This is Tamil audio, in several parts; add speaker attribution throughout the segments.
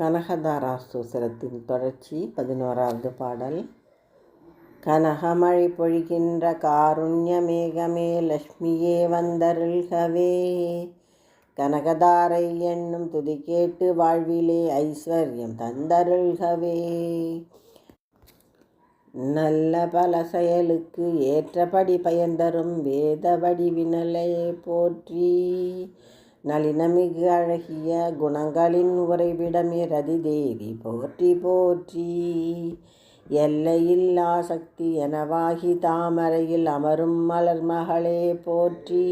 Speaker 1: கனகதாரா சூசரத்தின் தொடர்ச்சி பதினோராவது பாடல். கனகமழை பொழிகின்ற காருண்ய மேகமே லக்ஷ்மியே வந்தருள்கவே. கனகதாரை என்னும் துதி கேட்டு வாழ்விலே ஐஸ்வர்யம் தந்தருள்கவே. நல்ல பல செயலுக்கு ஏற்றபடி பயன்தரும் வேத வடிவினலையே போற்றி. நளினமிகு அழகிய குணங்களின் உறைவிடமே ரதி தேவி போற்றி போற்றி. எல்லையில்லா சக்தி எனவாகி தாமரையில் அமரும் மலர் மகளே போற்றி.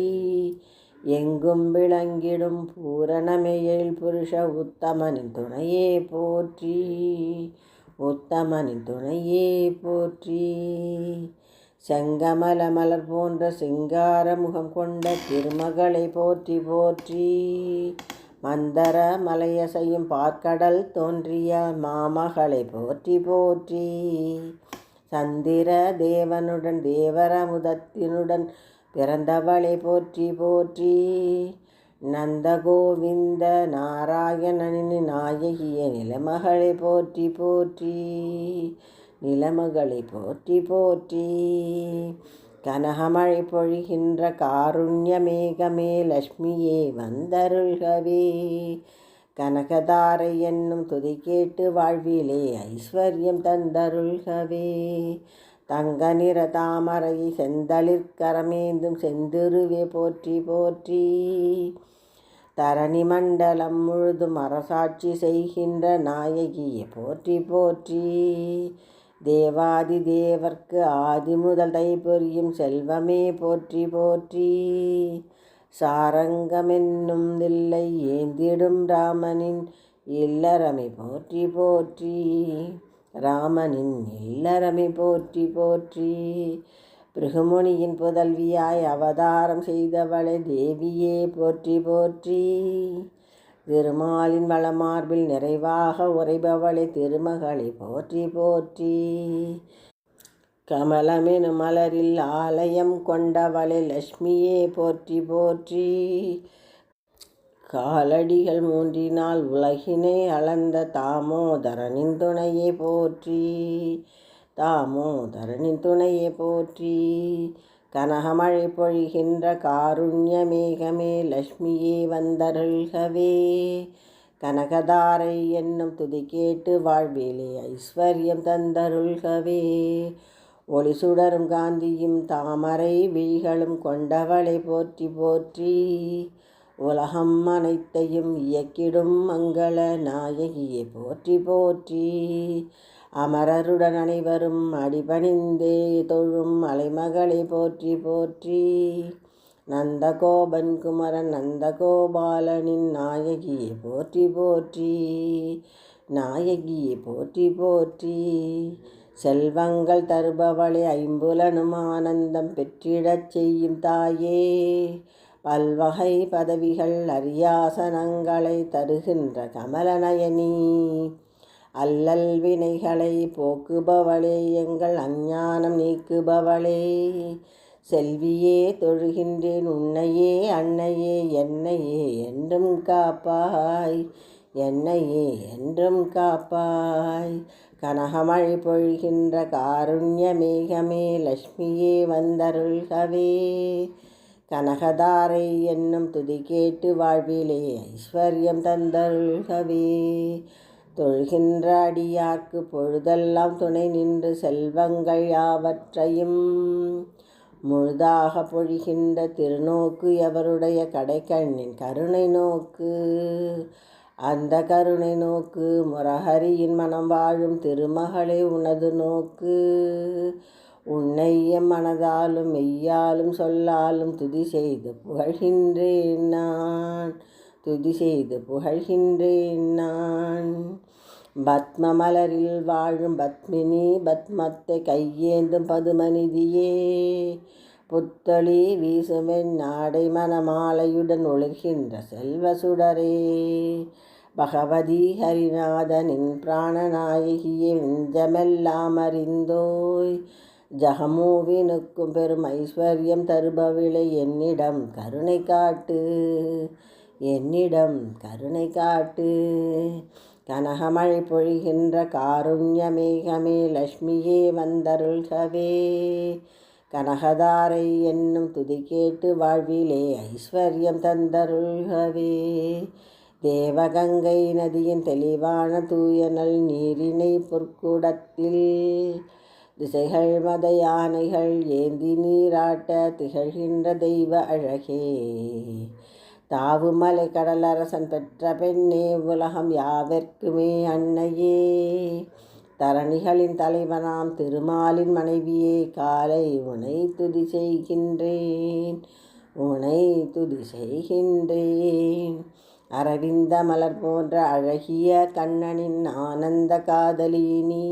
Speaker 1: எங்கும் விளங்கிடும் பூரணமையில் புருஷ உத்தமனின் துணையே போற்றி. உத்தமனின் துணையே போற்றி. செங்கமல மலர் போன்ற சிங்கார முகம் கொண்ட திருமகளை போற்றி போற்றி. மந்தர மலையசையும் பார்க்கடல் தோன்றிய மாமகளை போற்றி போற்றி. சந்திர தேவனுடன் தேவரமுதத்தினுடன் பிறந்தவளை போற்றி போற்றி. நந்தகோவிந்த நாராயணனின் நாயகிய நிலமகளை போற்றி போற்றி. நிலமகளை போற்றி போற்றி. கனகமழை பொழிகின்ற காருண்ய மேகமே லக்ஷ்மியே வந்தருள்கவே. கனகதாரை என்னும் துதி கேட்டு வாழ்விலே ஐஸ்வர்யம் தந்தருள்கவே. தங்க நிற தாமரை செந்தளிர்கரமேந்தும் செந்திருவே போற்றி போற்றி. தரணி மண்டலம் முழுதும் அரசாட்சி செய்கின்ற நாயகியை போற்றி போற்றி. தேவாதி தேவர்க்கு ஆதி முதல் தை செல்வமே போற்றி போற்றி. சாரங்கமென்னும் இல்லை ஏந்திடும் ராமனின் இல்லறமை போற்றி போற்றி. ராமனின் இல்லறமை போற்றி போற்றி. பிருகுமுனியின் புதல்வியாய் அவதாரம் செய்தவளை தேவியே போற்றி போற்றி. திருமாலின் வளமார்பில் நிறைவாக உரைபவளை திருமகளை போற்றி போற்றி. கமலமெனும் மலரில் ஆலயம் கொண்டவளை லக்ஷ்மியே போற்றி போற்றி. காலடிகள் மூன்றினால் உலகினை அளந்த தாமோதரனின் துணையை போற்றி. தாமோதரனின் துணையை போற்றி. கனகமழை பொழிகின்ற காருண்ய மேகமே லக்ஷ்மியே வந்தருள்கவே. கனகதாரை என்னும் துதி கேட்டு வாழ்விலே ஐஸ்வர்யம் தந்தருள்கவே. ஒளி சுடரும் காந்தியும் தாமரை விழிகளும் கொண்டவளை போற்றி போற்றி. உலகம் அனைத்தையும் இயக்கிடும் மங்கள நாயகியை போற்றி போற்றி. அமரருடன் அனைவரும் அடிபணிந்தே தொழும் அலைமகளை போற்றி போற்றி. நந்தகோபன் குமரன் நந்தகோபாலனின் நாயகியை போற்றி போற்றி. நாயகியை போற்றி போற்றி. செல்வங்கள் தருபவளை ஐம்புலனும் ஆனந்தம் பெற்றிடச் செய்யும் தாயே. பல்வகை பதவிகள் அரியாசனங்களை தருகின்ற கமலநயனி. அல்லல் வினைகளை போக்குபவளே எங்கள் அஞ்ஞானம் நீக்குபவளே. செல்வியே தொழுகின்றேன் உன்னையே அன்னையே என்னையே என்றும் காப்பாய் என்னையே என்றும் காப்பாய். கனகமழை பொழிகின்ற காருண்ய மேகமே லக்ஷ்மியே வந்தருள்கவே. கனகதாரை என்னும் துதி கேட்டு வாழ்விலே ஐஸ்வர்யம் தந்தருள்கவே. தொழுகின்ற அடியார்க்கு பொழுதெல்லாம் துணை நின்று செல்வங்கள் யாவற்றையும். முழுதாக பொழிகின்ற திருநோக்கு எவருடைய கடைக்கண்ணின் கருணை நோக்கு. அந்த கருணை நோக்கு முரஹரியின் மனம் வாழும் திருமகளே உனது நோக்கு. உன்னை மனதாலும் மெய்யாலும் சொல்லாலும் துதி செய்து புகழ்கின்றேன் நான். துதி செய்து புகழ்கின்றேன் நான். பத்ம மலரில் வாழும் பத்மினி பத்மத்தை கையேந்தும் பதுமநிதியே. புத்தளி வீசுமென் நாடை மனமாலையுடன் ஒளிர்கின்ற செல்வ சுடரே. பகவதி ஹரிநாதனின் பிராணநாயகியே நெஞ்சமெல்லாம் அறிந்தோய். ஜகமூவினுக்கும் பெரும் ஐஸ்வர்யம் தருபவிளை என்னிடம் கருணை காட்டு. என்னிடம் கருணை காட்டு. கனகமழை பொழிகின்ற காருண்யமேகமே லக்ஷ்மியே வந்தருள்கவே. கனகதாரை என்னும் துதி கேட்டு வாழ்விலே ஐஸ்வர்யம் தந்தருள்கவே. தேவகங்கை நதியின் தெளிவான தூயனல் நீரினை பொற்குடத்தில் திசைகள் மத யானைகள் ஏந்தி நீராட்ட திகழ்கின்ற தெய்வ அழகே. தாவுமலை கடலரசன் பெற்ற பெண்ணே உலகம் யாவர்க்குமே அன்னையே. தரணிகளின் தலைவனாம் திருமாலின் மனைவியே காலை உனை துதி செய்கின்றேன் உனை துதி செய்கின்றேன். அரவிந்த மலர் போன்ற அழகிய கண்ணனின் ஆனந்த காதலினி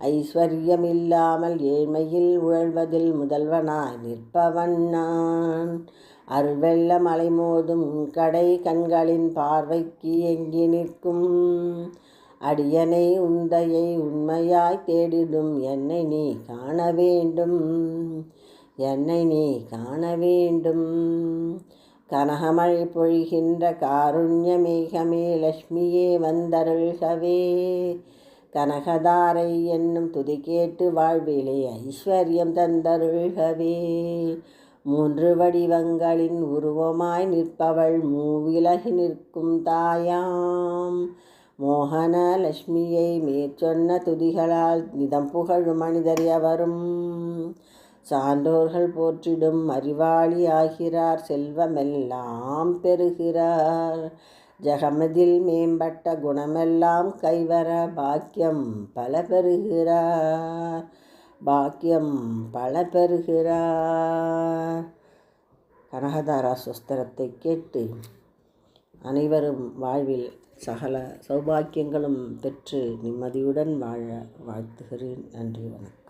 Speaker 1: ஐஸ்வர்யமில்லாமல் ஏழ்மையில் உழல்வதில் முதல்வனாய் நிற்பவன் நான். அருள்வெள்ள மலை மோதும் கடை கண்களின் பார்வைக்கு எங்கி நிற்கும்? அடியனை உந்தையை உண்மையாய் தேடிடும் என்னை நீ காண வேண்டும். என்னை நீ காண வேண்டும். கனகமழை பொழிகின்ற காருண்ய மேகமே லக்ஷ்மியே வந்தருள்கவே. கனகதாரை என்னும் துதி கேட்டு வாழ்விலே ஐஸ்வர்யம் தந்தருள்கவே. மூன்று வடிவங்களின் உருவமாய் நிற்பவள் மூவிலகி நிற்கும் தாயாம். மோகன லட்சுமியை மேற்சொன்ன துதிகளால் நிதம் புகழும் மனிதர் எவரும்? சான்றோர்கள் போற்றிடும் அறிவாளி ஆகிறார் செல்வமெல்லாம் பெறுகிறார். ஜகமதில் மேம்பட்ட குணமெல்லாம் கைவர பாக்கியம் பல பெறுகிறார். பாக்கியம் பல பெறுகிறார் கனகதாரா சுஸ்திரத்தை கேட்டு அனைவரும் வாழ்வில் சகல சௌபாக்கியங்களும் பெற்று நிம்மதியுடன் வாழ வாழ்த்துகிறேன். நன்றி வணக்கம்.